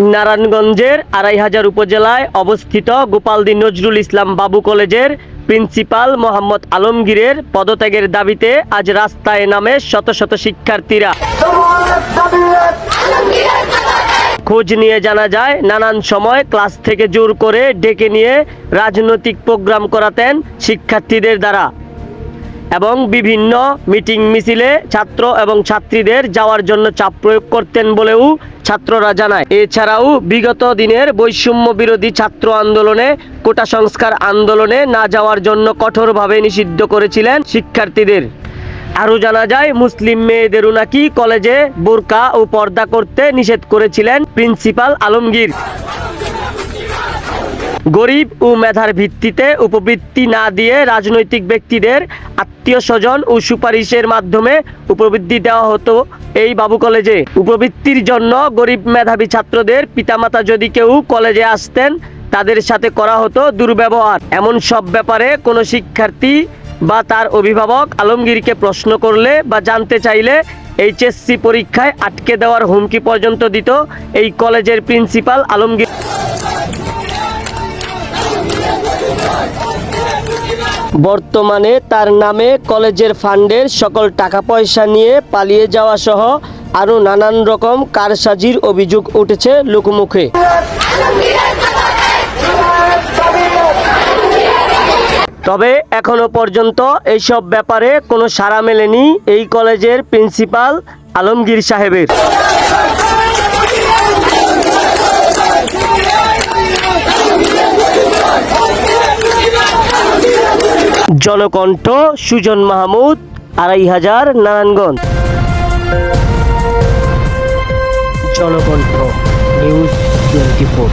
নারায়ণগঞ্জের আড়াই হাজার উপজেলায় অবস্থিত গোপালদি নজরুল ইসলাম বাবু কলেজের প্রিন্সিপাল মোহাম্মদ আলমগীরের পদত্যাগের দাবিতে আজ রাস্তায় নামে শত শত শিক্ষার্থীরা। খোঁজ নিয়ে জানা যায়, নানান সময় ক্লাস থেকে জোর করে ডেকে নিয়ে রাজনৈতিক প্রোগ্রাম করাতেন শিক্ষার্থীদের দ্বারা। এবং বিভিন্ন মিটিং মিছিলে ছাত্র এবং ছাত্রীদের যাওয়ার জন্য চাপ প্রয়োগ করতেন বলেও ছাত্ররা জানায়। এছাড়াও বিগত দিনের বৈষম্য বিরোধী ছাত্র আন্দোলনে কোটা সংস্কার আন্দোলনে না যাওয়ার জন্য কঠোরভাবে নিষিদ্ধ করেছিলেন শিক্ষার্থীদের। আরও জানা যায়, মুসলিম মেয়েদেরও নাকি কলেজে বোরকা ও পর্দা করতে নিষেধ করেছিলেন প্রিন্সিপাল আলমগীর। গরিব ও মেধার ভিত্তিতে উপবৃত্তি না দিয়ে রাজনৈতিক ব্যক্তিদের আত্মীয় স্বজন ও সুপারিশের মাধ্যমে উপবৃত্তি দেওয়া হতো এই বাবু কলেজে। উপবৃত্তির জন্য গরিব মেধাবী ছাত্রদের পিতামাতা যদি কেউ কলেজে আসতেন, তাদের সাথে করা হতো দুর্ব্যবহার। এমন সব ব্যাপারে কোনো শিক্ষার্থী বা তার অভিভাবক আলমগীরকে প্রশ্ন করলে বা জানতে চাইলে এইচএসসি পরীক্ষায় আটকে দেওয়ার হুমকি পর্যন্ত দিত এই কলেজের প্রিন্সিপাল আলমগীর। বর্তমানে তার নামে কলেজের ফান্ডের সকল টাকা পয়সা নিয়ে পালিয়ে যাওয়া সহ আরও নানান রকম কারসাজির অভিযোগ উঠেছে লোকমুখে। তবে এখনও পর্যন্ত এইসব ব্যাপারে কোনো সাড়া মেলেনি এই কলেজের প্রিন্সিপাল আলমগীর সাহেবের। জনকণ্ঠ সুজন মাহমুদ আড়াই হাজার Narayanganj. Janakantha news twenty four.